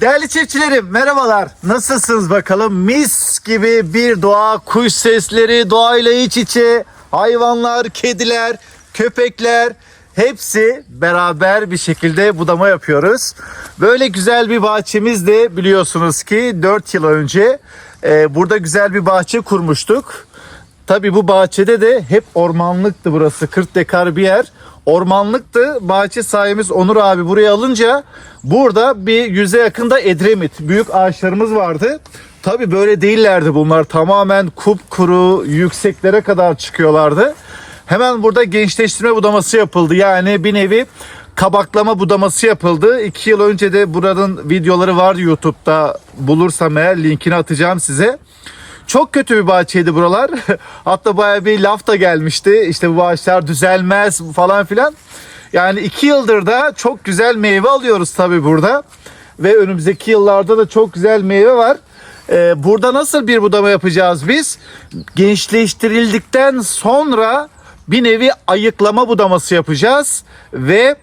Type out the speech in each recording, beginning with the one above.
Değerli çiftçilerim merhabalar. Nasılsınız bakalım? Mis gibi bir doğa, kuş sesleri, doğayla iç içe, hayvanlar, kediler, köpekler hepsi beraber bir şekilde budama yapıyoruz. Böyle güzel bir bahçemiz de biliyorsunuz ki 4 yıl önce e, burada güzel bir bahçe kurmuştuk. Tabii bu bahçede de hep ormanlıktı burası. 40 dekar bir yer. Ormanlıktı. Bahçe sahibimiz Onur abi buraya alınca burada bir yüze yakında Edremit büyük ağaçlarımız vardı. Tabii böyle değillerdi bunlar. Tamamen kupkuru yükseklere kadar çıkıyorlardı. Hemen burada gençleştirme budaması yapıldı. Yani bir nevi kabaklama budaması yapıldı. İki yıl önce de buranın videoları var YouTube'da. Bulursam eğer linkini atacağım size. Çok kötü bir bahçeydi buralar. Hatta bayağı bir laf da gelmişti. İşte bu ağaçlar düzelmez falan filan. Yani iki yıldır da çok güzel meyve alıyoruz tabii burada. Ve önümüzdeki yıllarda da çok güzel meyve var. Ee, burada nasıl bir budama yapacağız biz? Gençleştirildikten sonra bir nevi ayıklama budaması yapacağız. Ve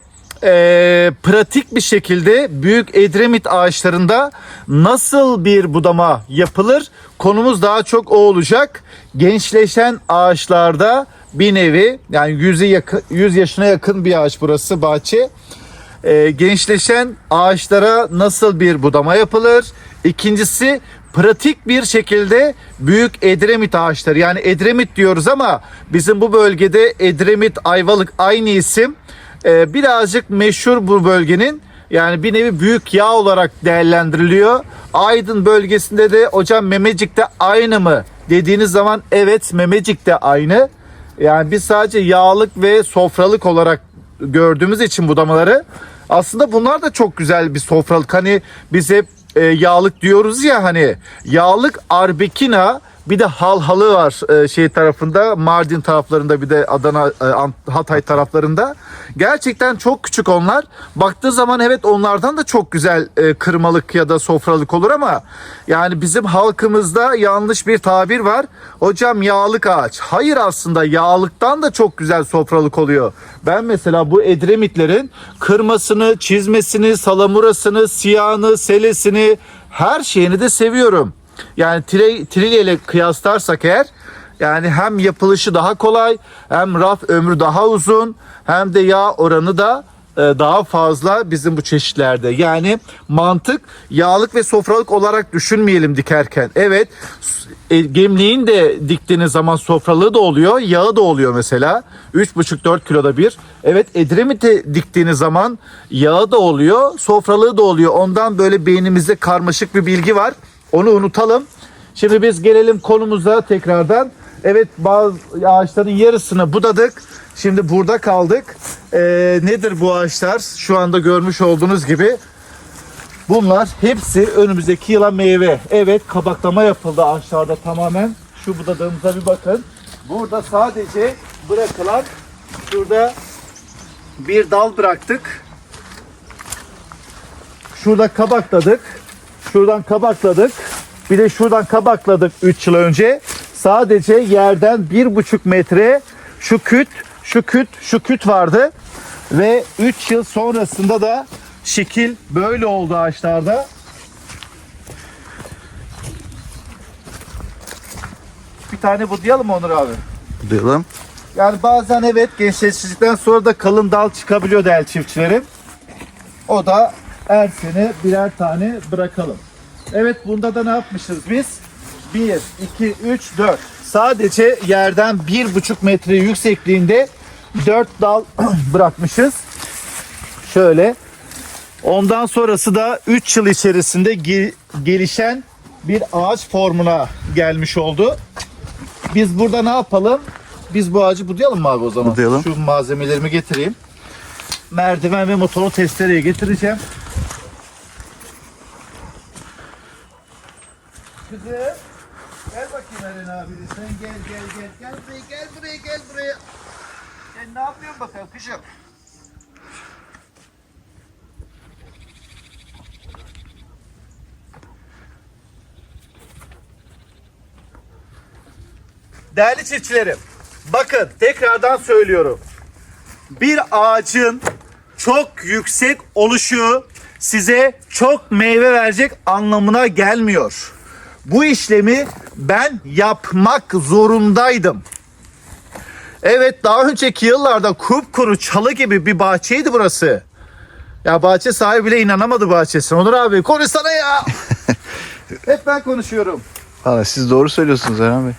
e, pratik bir şekilde büyük Edremit ağaçlarında nasıl bir budama yapılır? Konumuz daha çok o olacak. Gençleşen ağaçlarda bir nevi yani 100'e yakın 100 yaşına yakın bir ağaç burası bahçe. E, gençleşen ağaçlara nasıl bir budama yapılır? İkincisi pratik bir şekilde büyük Edremit ağaçları yani Edremit diyoruz ama bizim bu bölgede Edremit Ayvalık aynı isim. Ee, birazcık meşhur bu bölgenin yani bir nevi büyük yağ olarak değerlendiriliyor. Aydın bölgesinde de hocam Memecik'te aynı mı dediğiniz zaman evet Memecik'te aynı. Yani biz sadece yağlık ve sofralık olarak gördüğümüz için budamaları aslında bunlar da çok güzel bir sofralık. Hani biz hep e, yağlık diyoruz ya hani yağlık arbekina bir de halhalı var e, şey tarafında Mardin taraflarında bir de Adana e, Hatay taraflarında. Gerçekten çok küçük onlar. Baktığı zaman evet onlardan da çok güzel e, kırmalık ya da sofralık olur ama yani bizim halkımızda yanlış bir tabir var. Hocam yağlık ağaç. Hayır aslında yağlıktan da çok güzel sofralık oluyor. Ben mesela bu Edremitlerin kırmasını, çizmesini, salamurasını, siyahını, selesini her şeyini de seviyorum. Yani trilye ile kıyaslarsak eğer yani hem yapılışı daha kolay hem raf ömrü daha uzun hem de yağ oranı da e, daha fazla bizim bu çeşitlerde. Yani mantık yağlık ve sofralık olarak düşünmeyelim dikerken. Evet e, gemliğin de diktiğiniz zaman sofralığı da oluyor, yağı da oluyor mesela. 3,5-4 kiloda bir. Evet Edremit'e diktiğiniz zaman yağı da oluyor, sofralığı da oluyor. Ondan böyle beynimizde karmaşık bir bilgi var. Onu unutalım. Şimdi biz gelelim konumuza tekrardan. Evet bazı ağaçların yarısını budadık. Şimdi burada kaldık. Ee, nedir bu ağaçlar? Şu anda görmüş olduğunuz gibi bunlar hepsi önümüzdeki yıla meyve. Evet kabaklama yapıldı ağaçlarda tamamen. Şu budadığımıza bir bakın. Burada sadece bırakılan şurada bir dal bıraktık. Şurada kabakladık. Şuradan kabakladık. Bir de şuradan kabakladık 3 yıl önce. Sadece yerden bir buçuk metre şu küt, şu küt, şu küt vardı. Ve 3 yıl sonrasında da şekil böyle oldu ağaçlarda. Bir tane budayalım mı Onur abi. Duyalım. Yani bazen evet gençleştirdikten sonra da kalın dal çıkabiliyor değerli çiftçilerim. O da her sene birer tane bırakalım. Evet bunda da ne yapmışız biz? 1, 2, 3, 4. Sadece yerden 1,5 metre yüksekliğinde 4 dal bırakmışız. Şöyle. Ondan sonrası da 3 yıl içerisinde ge- gelişen bir ağaç formuna gelmiş oldu. Biz burada ne yapalım? Biz bu ağacı budayalım mı abi o zaman? Budayalım. Şu malzemelerimi getireyim. Merdiven ve motoru testereye getireceğim. Kızım. Gel bakayım Eren abi. Sen gel gel gel. Gel buraya gel buraya gel buraya. Sen ne yapıyorsun bakalım kızım? Değerli çiftçilerim, bakın tekrardan söylüyorum. Bir ağacın çok yüksek oluşu size çok meyve verecek anlamına gelmiyor. Bu işlemi ben yapmak zorundaydım. Evet daha önceki yıllarda kupkuru çalı gibi bir bahçeydi burası. Ya bahçe sahibi bile inanamadı bahçesine. Onur abi konuşsana ya. Hep ben konuşuyorum. Valla siz doğru söylüyorsunuz Erhan Bey.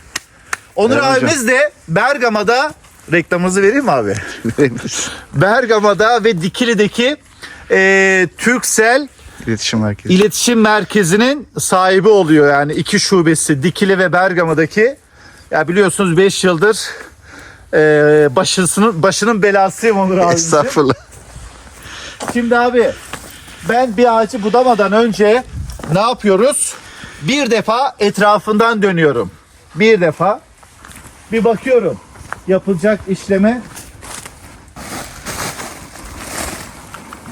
Onur hocam. abimiz de Bergama'da reklamımızı vereyim mi abi? Bergama'da ve Dikili'deki e, Türksel İletişim merkezi. İletişim Merkezi'nin sahibi oluyor. Yani iki şubesi Dikili ve Bergama'daki. Ya biliyorsunuz 5 yıldır e, başısının başının belasıyım Onur abi. Estağfurullah. Şimdi abi ben bir ağacı budamadan önce ne yapıyoruz? Bir defa etrafından dönüyorum. Bir defa bir bakıyorum. Yapılacak işleme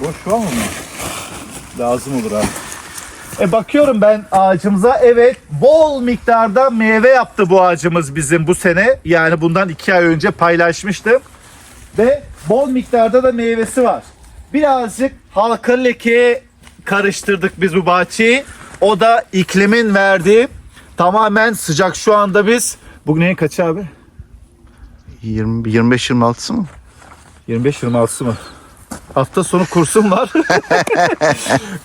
Boş var mı? Lazım olur abi. E bakıyorum ben ağacımıza evet bol miktarda meyve yaptı bu ağacımız bizim bu sene. Yani bundan iki ay önce paylaşmıştım. Ve bol miktarda da meyvesi var. Birazcık halkalı lekeye karıştırdık biz bu bahçeyi. O da iklimin verdiği tamamen sıcak şu anda biz. Bugün en kaçı abi? 20 25-26'sı mı? 25-26'sı mı? Hafta sonu kursum var.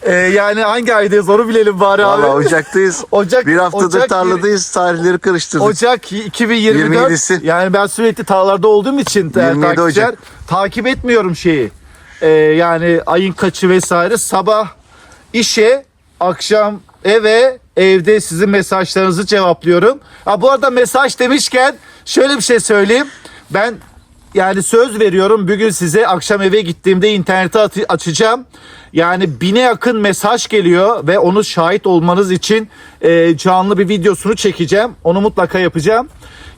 Ee, yani hangi aydayız onu bilelim bari abi. Valla Ocak'tayız. Ocak, bir haftadır Ocak tarladayız. Tarihleri karıştırdık. Ocak 2024. 27'si. Yani ben sürekli tarlalarda olduğum için değerli 27 takipçiler, takip etmiyorum şeyi. Ee, yani ayın kaçı vesaire. Sabah işe, akşam eve, evde sizin mesajlarınızı cevaplıyorum. Ha, bu arada mesaj demişken şöyle bir şey söyleyeyim. Ben yani söz veriyorum bugün size akşam eve gittiğimde internete açacağım. Yani bine yakın mesaj geliyor ve onu şahit olmanız için e, canlı bir videosunu çekeceğim. Onu mutlaka yapacağım.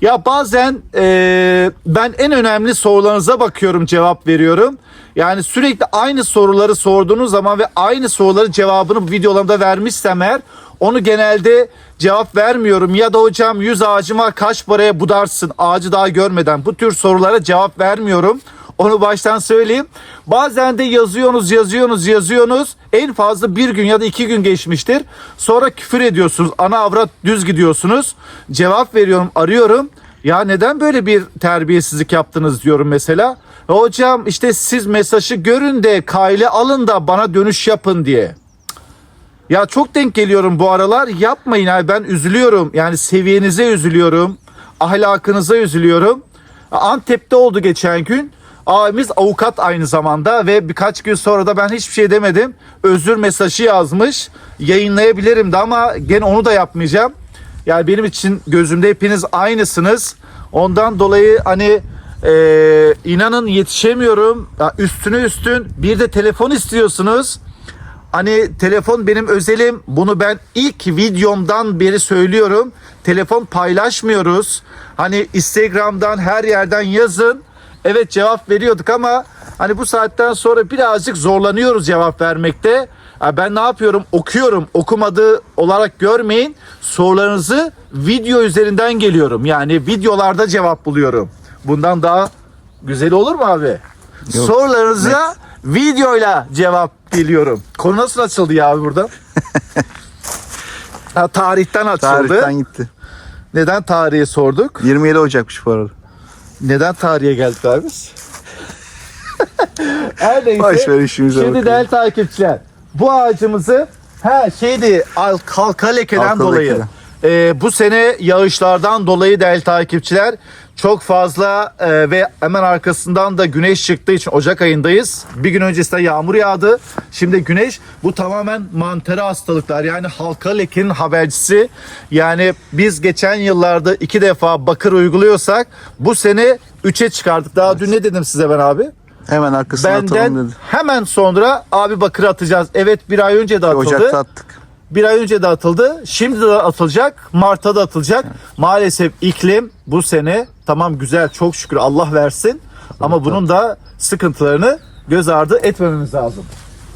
Ya bazen e, ben en önemli sorularınıza bakıyorum cevap veriyorum. Yani sürekli aynı soruları sorduğunuz zaman ve aynı soruların cevabını bu videolarımda vermişsem eğer onu genelde cevap vermiyorum. Ya da hocam 100 ağacıma kaç paraya budarsın ağacı daha görmeden bu tür sorulara cevap vermiyorum. Onu baştan söyleyeyim. Bazen de yazıyorsunuz, yazıyorsunuz, yazıyorsunuz. En fazla bir gün ya da iki gün geçmiştir. Sonra küfür ediyorsunuz. Ana avrat düz gidiyorsunuz. Cevap veriyorum, arıyorum. Ya neden böyle bir terbiyesizlik yaptınız diyorum mesela. "E Hocam işte siz mesajı görün de kayle alın da bana dönüş yapın diye. Ya çok denk geliyorum bu aralar. Yapmayın abi ben üzülüyorum. Yani seviyenize üzülüyorum. Ahlakınıza üzülüyorum. Antep'te oldu geçen gün. Abimiz avukat aynı zamanda ve birkaç gün sonra da ben hiçbir şey demedim. Özür mesajı yazmış. Yayınlayabilirim de ama gene onu da yapmayacağım. Yani benim için gözümde hepiniz aynısınız. Ondan dolayı hani e, inanın yetişemiyorum. Ya üstüne üstün bir de telefon istiyorsunuz. Hani telefon benim özelim. Bunu ben ilk videomdan beri söylüyorum. Telefon paylaşmıyoruz. Hani Instagram'dan her yerden yazın. Evet cevap veriyorduk ama hani bu saatten sonra birazcık zorlanıyoruz cevap vermekte. Ben ne yapıyorum? Okuyorum. Okumadığı olarak görmeyin. Sorularınızı video üzerinden geliyorum. Yani videolarda cevap buluyorum. Bundan daha güzel olur mu abi? Yok, Sorularınıza videoyla cevap geliyorum. Konu nasıl açıldı ya abi burada? ha, tarihten açıldı. Tarihten gitti. Neden tarihi sorduk? 27 Ocak'mış bu arada. Neden tarihe geldik abi biz? Her neyse. Boş ver işimize Şimdi bakalım. değerli takipçiler. Bu ağacımızı ha şeydi al- halka lekeden Halka dolayı. lekeden. e, bu sene yağışlardan dolayı değerli takipçiler çok fazla e, ve hemen arkasından da güneş çıktığı için Ocak ayındayız. Bir gün öncesinde yağmur yağdı. Şimdi güneş bu tamamen mantarı hastalıklar yani halka lekenin habercisi. Yani biz geçen yıllarda iki defa bakır uyguluyorsak bu sene üçe çıkardık. Daha dün ne dedim size ben abi? Hemen arkasına atalım Benden dedi. hemen sonra abi bakır atacağız. Evet bir ay önce de atıldı. Ocak'ta attık. Bir ay önce de atıldı. Şimdi de atılacak. Mart'ta da atılacak. Maalesef iklim bu sene tamam güzel çok şükür Allah versin. Ama bunun da sıkıntılarını göz ardı etmememiz lazım.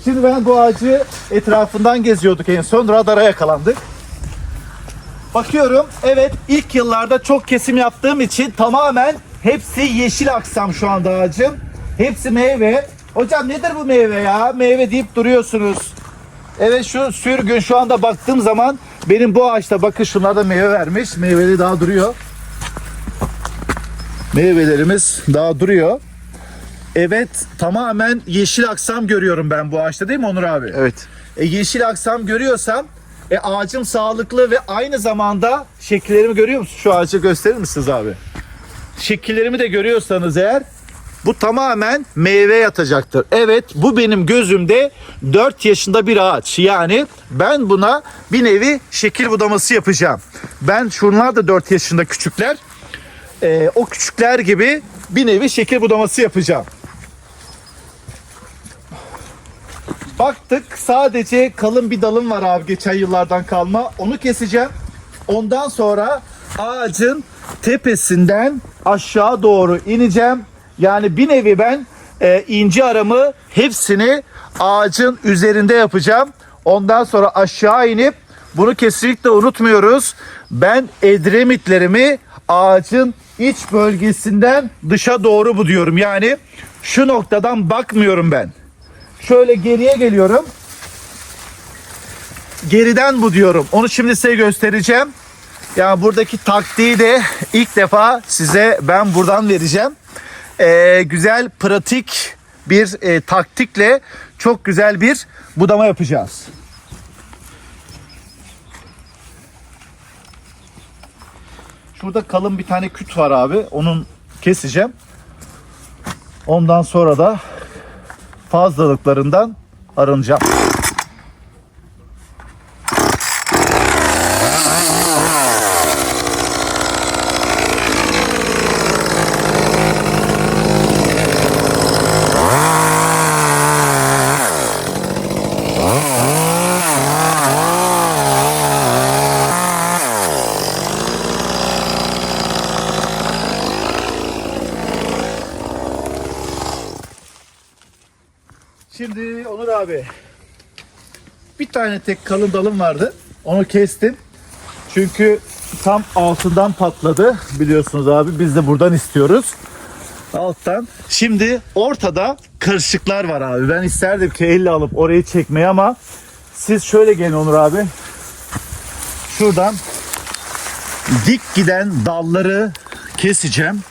Şimdi ben bu ağacı etrafından geziyorduk en son radara yakalandık. Bakıyorum evet ilk yıllarda çok kesim yaptığım için tamamen hepsi yeşil aksam şu anda ağacım. Hepsi meyve. Hocam nedir bu meyve ya? Meyve deyip duruyorsunuz. Evet şu sürgün şu anda baktığım zaman benim bu ağaçta bakın şunlarda meyve vermiş. Meyveli daha duruyor. Meyvelerimiz daha duruyor. Evet tamamen yeşil aksam görüyorum ben bu ağaçta değil mi Onur abi? Evet. E, yeşil aksam görüyorsam e, ağacım sağlıklı ve aynı zamanda şekillerimi görüyor musun? Şu ağacı gösterir misiniz abi? Şekillerimi de görüyorsanız eğer bu tamamen meyve yatacaktır. Evet bu benim gözümde 4 yaşında bir ağaç. Yani ben buna bir nevi şekil budaması yapacağım. Ben şunlar da 4 yaşında küçükler. E, o küçükler gibi bir nevi şekil budaması yapacağım. Baktık sadece kalın bir dalım var abi geçen yıllardan kalma. Onu keseceğim. Ondan sonra ağacın tepesinden aşağı doğru ineceğim. Yani bir nevi ben e, inci aramı hepsini ağacın üzerinde yapacağım. Ondan sonra aşağı inip bunu kesinlikle unutmuyoruz. Ben edremitlerimi ağacın iç bölgesinden dışa doğru bu diyorum. Yani şu noktadan bakmıyorum ben. Şöyle geriye geliyorum. Geriden bu diyorum. Onu şimdi size göstereceğim. Ya buradaki taktiği de ilk defa size ben buradan vereceğim. Ee, güzel, pratik bir e, taktikle çok güzel bir budama yapacağız. Şurada kalın bir tane küt var abi. Onun keseceğim. Ondan sonra da fazlalıklarından arınacağım. Şimdi Onur abi bir tane tek kalın dalım vardı. Onu kestim. Çünkü tam altından patladı. Biliyorsunuz abi biz de buradan istiyoruz. Alttan. Şimdi ortada karışıklar var abi. Ben isterdim ki elle alıp orayı çekmeyi ama siz şöyle gelin Onur abi. Şuradan dik giden dalları keseceğim.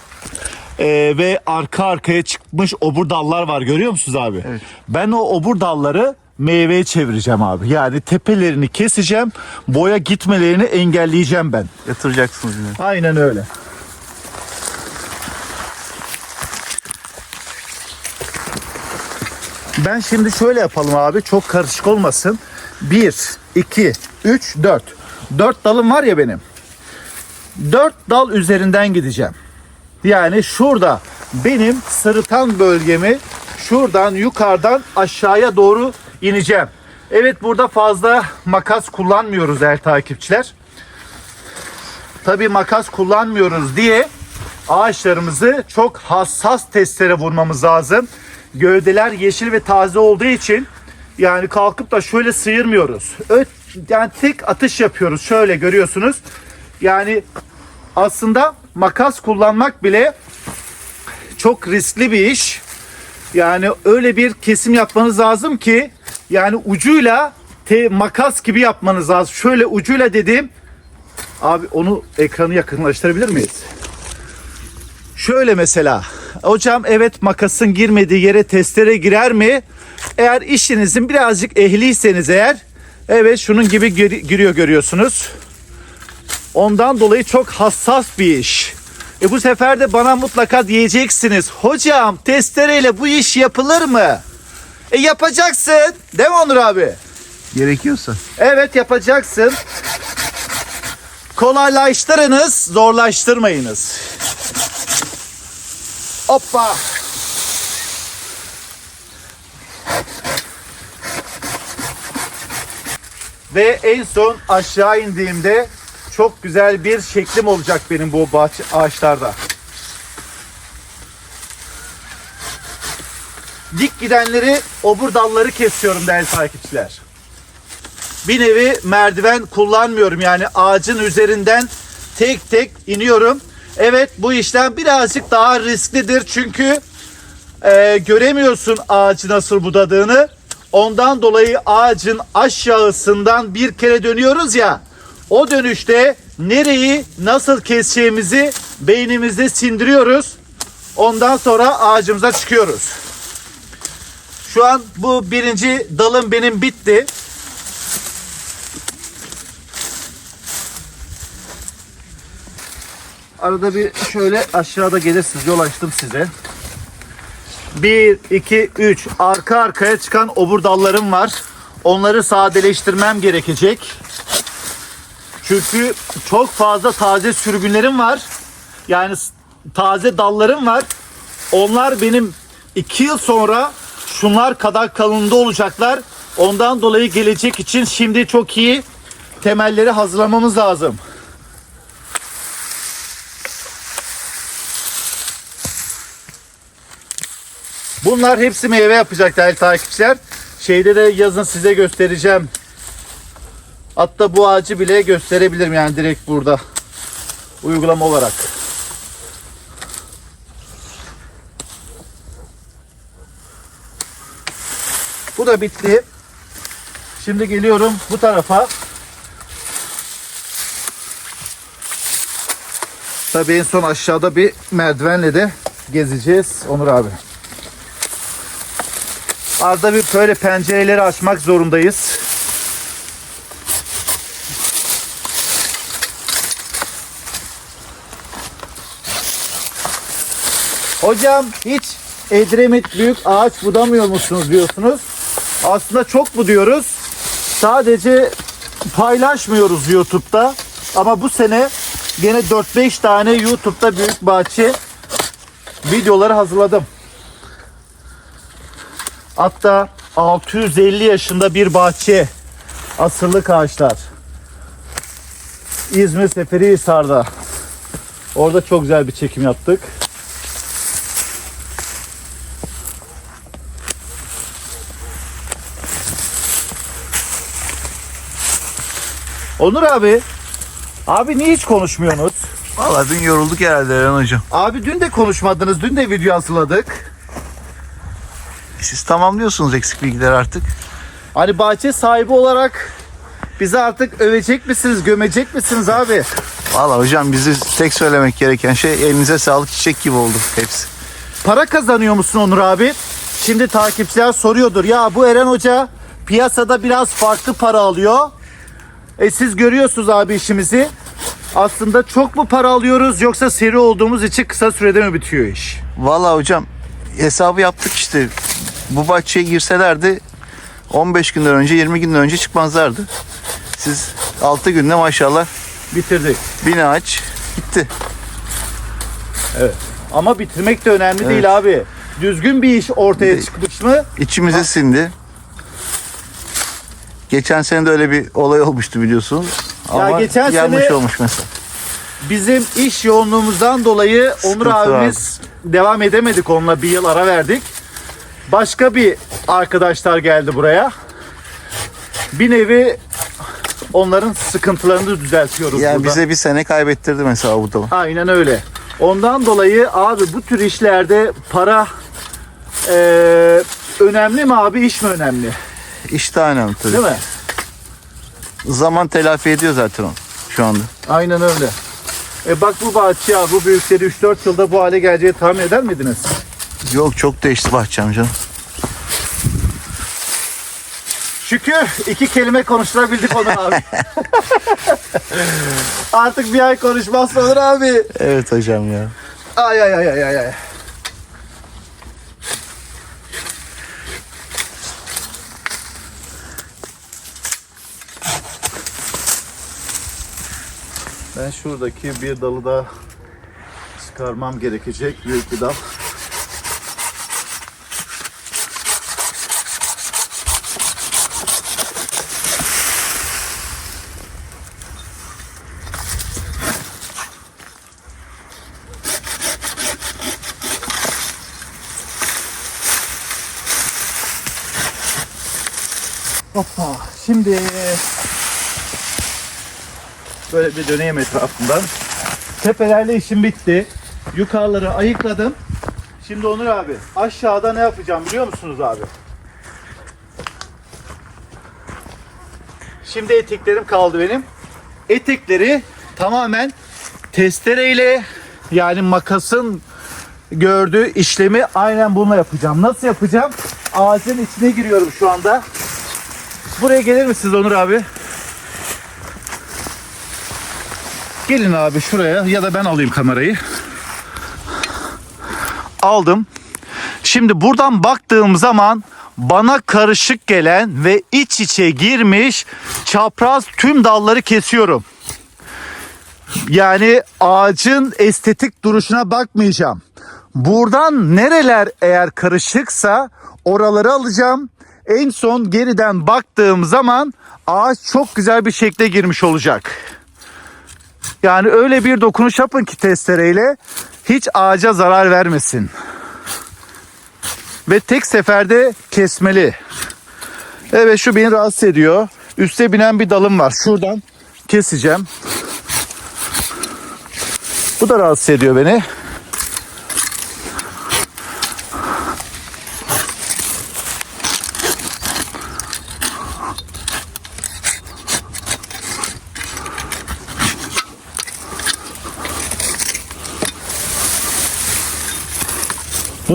Ee, ve arka arkaya çıkmış obur dallar var görüyor musunuz abi? Evet. Ben o obur dalları meyveye çevireceğim abi. Yani tepelerini keseceğim, boya gitmelerini engelleyeceğim ben. Yatıracaksınız yine. Aynen öyle. Ben şimdi şöyle yapalım abi. Çok karışık olmasın. 1, 2, 3, 4. 4 dalım var ya benim. 4 dal üzerinden gideceğim. Yani şurada benim sırıtan bölgemi şuradan yukarıdan aşağıya doğru ineceğim. Evet burada fazla makas kullanmıyoruz değerli takipçiler. Tabii makas kullanmıyoruz diye ağaçlarımızı çok hassas testere vurmamız lazım. Gövdeler yeşil ve taze olduğu için yani kalkıp da şöyle sıyırmıyoruz. Ö- Yani tek atış yapıyoruz. Şöyle görüyorsunuz. Yani aslında makas kullanmak bile çok riskli bir iş. Yani öyle bir kesim yapmanız lazım ki yani ucuyla te, makas gibi yapmanız lazım. Şöyle ucuyla dediğim Abi onu ekranı yakınlaştırabilir miyiz? Şöyle mesela. Hocam evet makasın girmediği yere testere girer mi? Eğer işinizin birazcık ehliyseniz eğer evet şunun gibi gir- giriyor görüyorsunuz. Ondan dolayı çok hassas bir iş. E bu sefer de bana mutlaka diyeceksiniz. Hocam testereyle bu iş yapılır mı? E yapacaksın. Değil mi Onur abi? Gerekiyorsa. Evet yapacaksın. Kolaylaştırınız, zorlaştırmayınız. Hoppa. Ve en son aşağı indiğimde çok güzel bir şeklim olacak benim bu bahçe ağaçlarda. Dik gidenleri, obur dalları kesiyorum değerli takipçiler bir nevi merdiven kullanmıyorum. Yani ağacın üzerinden tek tek iniyorum. Evet bu işlem birazcık daha risklidir çünkü e, göremiyorsun ağacı nasıl budadığını. Ondan dolayı ağacın aşağısından bir kere dönüyoruz ya. O dönüşte nereyi nasıl keseceğimizi beynimizde sindiriyoruz. Ondan sonra ağacımıza çıkıyoruz. Şu an bu birinci dalım benim bitti. Arada bir şöyle aşağıda gelirsiniz. Yol açtım size. 1, 2, 3. Arka arkaya çıkan obur dallarım var. Onları sadeleştirmem gerekecek. Çünkü çok fazla taze sürgünlerim var. Yani taze dallarım var. Onlar benim 2 yıl sonra şunlar kadar kalınlığında olacaklar. Ondan dolayı gelecek için şimdi çok iyi temelleri hazırlamamız lazım. Bunlar hepsi meyve yapacak değerli takipçiler. Şeyde de yazın size göstereceğim. Hatta bu ağacı bile gösterebilirim yani direkt burada. Uygulama olarak. Bu da bitti. Şimdi geliyorum bu tarafa. Tabii en son aşağıda bir merdivenle de gezeceğiz Onur abi. Arada bir böyle pencereleri açmak zorundayız. Hocam hiç Edremit büyük ağaç budamıyor musunuz diyorsunuz. Aslında çok buduyoruz. Sadece paylaşmıyoruz YouTube'da. Ama bu sene gene 4-5 tane YouTube'da büyük bahçe videoları hazırladım. Hatta 650 yaşında bir bahçe. Asırlık ağaçlar. İzmir Seferihisar'da. Orada çok güzel bir çekim yaptık. Onur abi. Abi niye hiç konuşmuyorsunuz? Valla dün yorulduk herhalde Eren hocam. Abi dün de konuşmadınız. Dün de video hazırladık. Siz tamamlıyorsunuz eksik bilgileri artık. Hani bahçe sahibi olarak bizi artık övecek misiniz, gömecek misiniz abi? Valla hocam bizi tek söylemek gereken şey elinize sağlık çiçek gibi oldu hepsi. Para kazanıyor musun Onur abi? Şimdi takipçiler soruyordur. Ya bu Eren Hoca piyasada biraz farklı para alıyor. E siz görüyorsunuz abi işimizi. Aslında çok mu para alıyoruz yoksa seri olduğumuz için kısa sürede mi bitiyor iş? Valla hocam hesabı yaptık işte. Bu bahçeye girselerdi 15 günden önce 20 günden önce çıkmazlardı. Siz 6 günde maşallah Bitirdik. bin ağaç gitti. Ama bitirmek de önemli Evet. değil abi. Düzgün bir iş ortaya çıkmış mı? İçimize sindi. Geçen sene de öyle bir olay olmuştu biliyorsunuz. Ama geçen yanlış sene- olmuş mesela. Bizim iş yoğunluğumuzdan dolayı Onur Sıkıntı abimiz devam edemedik onunla bir yıl ara verdik. Başka bir arkadaşlar geldi buraya. Bir nevi onların sıkıntılarını düzeltiyoruz Yani burada. bize bir sene kaybettirdi mesela bu da. Aynen öyle. Ondan dolayı abi bu tür işlerde para eee, önemli mi abi iş mi önemli? İş daha önemli tabii. Değil mi? Zaman telafi ediyor zaten o şu anda. Aynen öyle. E bak bu bahçe ya bu büyükleri 3-4 yılda bu hale geleceği tahmin eder miydiniz? Yok çok değişti bahçem canım. Şükür iki kelime konuşturabildik onu abi. Artık bir ay konuşmazsa olur abi. Evet hocam ya. Ay ay ay ay ay Ben şuradaki bir dalı da çıkarmam gerekecek. Büyük bir dal. Hoppa. Şimdi böyle bir döneyim etrafından. Tepelerle işim bitti. Yukarıları ayıkladım. Şimdi Onur abi aşağıda ne yapacağım biliyor musunuz abi? Şimdi eteklerim kaldı benim. Etekleri tamamen testereyle yani makasın gördüğü işlemi aynen bununla yapacağım. Nasıl yapacağım? Ağacın içine giriyorum şu anda. Buraya gelir misiniz Onur abi? Gelin abi şuraya ya da ben alayım kamerayı. Aldım. Şimdi buradan baktığım zaman bana karışık gelen ve iç içe girmiş çapraz tüm dalları kesiyorum. Yani ağacın estetik duruşuna bakmayacağım. Buradan nereler eğer karışıksa oraları alacağım. En son geriden baktığım zaman ağaç çok güzel bir şekle girmiş olacak. Yani öyle bir dokunuş yapın ki testereyle hiç ağaca zarar vermesin. Ve tek seferde kesmeli. Evet şu beni rahatsız ediyor. Üste binen bir dalım var. Şuradan keseceğim. Bu da rahatsız ediyor beni.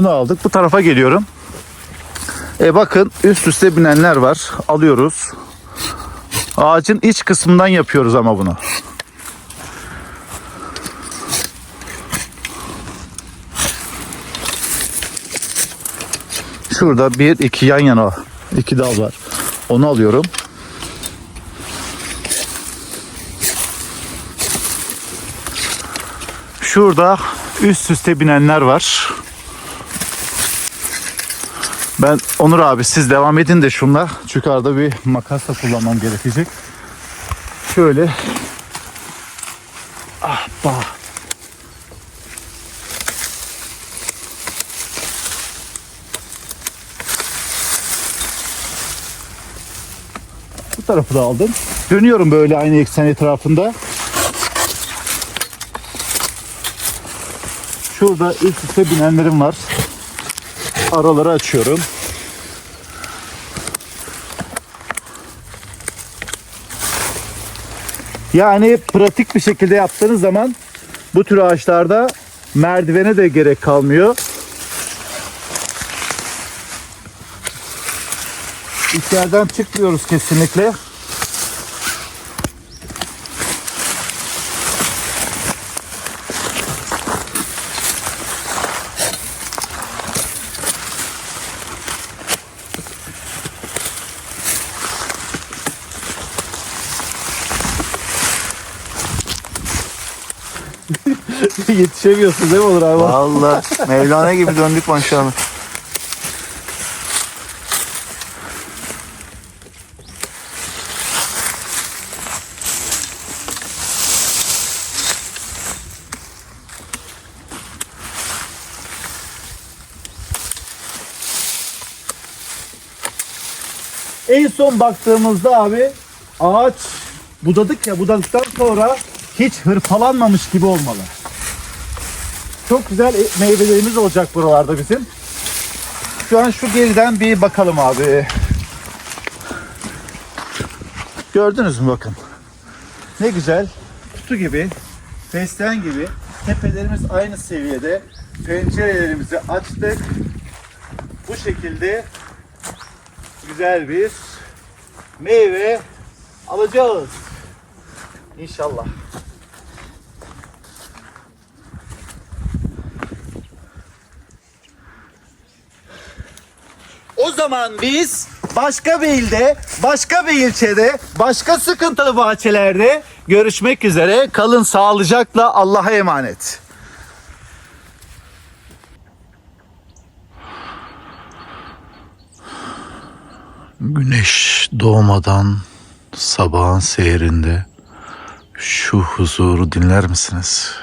Bunu aldık. Bu tarafa geliyorum. E bakın üst üste binenler var. Alıyoruz. Ağacın iç kısmından yapıyoruz ama bunu. Şurada bir iki yan yana iki dal var. Onu alıyorum. Şurada üst üste binenler var. Ben Onur abi siz devam edin de şunla. Çünkü arada bir makas da kullanmam gerekecek. Şöyle. Ah bah. Bu tarafı da aldım. Dönüyorum böyle aynı eksen etrafında. Şurada üst üste binenlerim var. Araları açıyorum. Yani pratik bir şekilde yaptığınız zaman bu tür ağaçlarda merdivene de gerek kalmıyor. İçeriden çıkmıyoruz kesinlikle. Yetişemiyorsun değil mi Onur abi? Vallahi Mevlana gibi döndük maşallah. En son baktığımızda abi ağaç budadık ya budadıktan sonra hiç hırpalanmamış gibi olmalı. Çok güzel e- meyvelerimiz olacak buralarda bizim. Şu an şu geriden bir bakalım abi. Gördünüz mü bakın. Ne güzel. Kutu gibi, fesleğen gibi. Tepelerimiz aynı seviyede. Pencerelerimizi açtık. Bu şekilde güzel bir meyve alacağız. İnşallah. O zaman biz başka bir ilde, başka bir ilçede, başka sıkıntılı bahçelerde görüşmek üzere. Kalın sağlıcakla Allah'a emanet. Güneş doğmadan sabahın seyrinde şu huzuru dinler misiniz?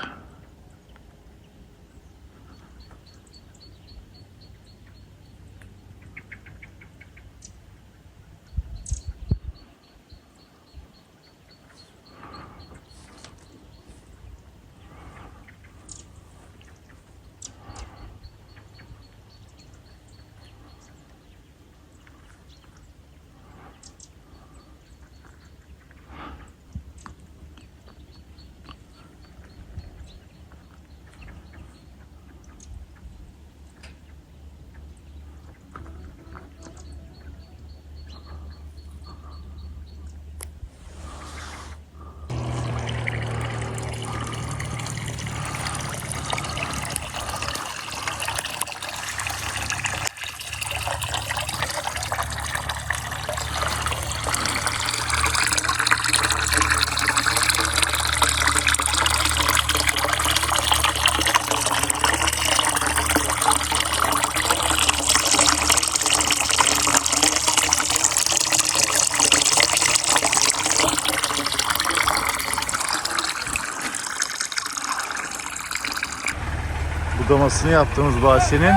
Budamasını yaptığımız bahçenin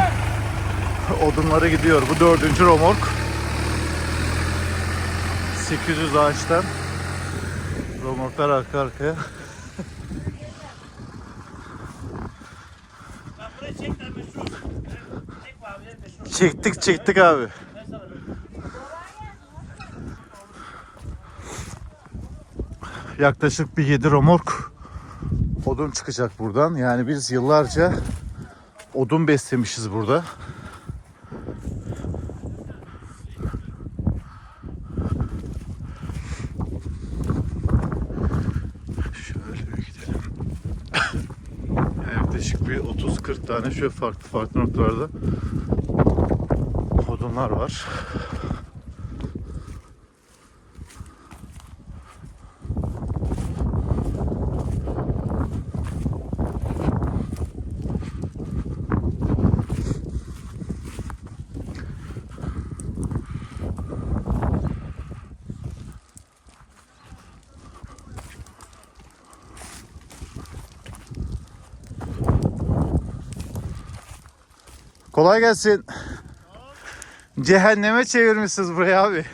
odunları gidiyor. Bu dördüncü romork. 800 ağaçtan romorklar arka arkaya. Çektik çektik abi. Yaklaşık bir 7 romork odun çıkacak buradan. Yani biz yıllarca odun beslemişiz burada. Şöyle. Yaklaşık bir 30-40 tane şöyle farklı farklı noktalarda odunlar var. Kolay gelsin. Cehenneme çevirmişsiniz burayı abi.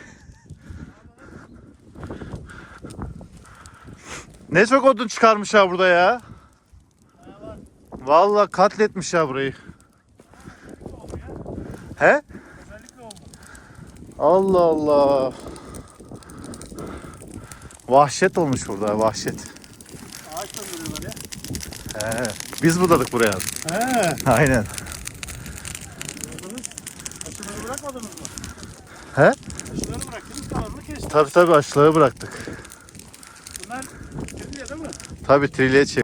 Ne çok odun çıkarmış ha burada ya. Vallahi katletmiş ya burayı. He? Allah Allah. Vahşet olmuş burada vahşet. Ağaç döndürüyorlar ya. He. Biz budadık buraya. He. Aynen. Tabii tabii aşıları bıraktık. Bunlar kirliye değil mi? Tabii trilye çek.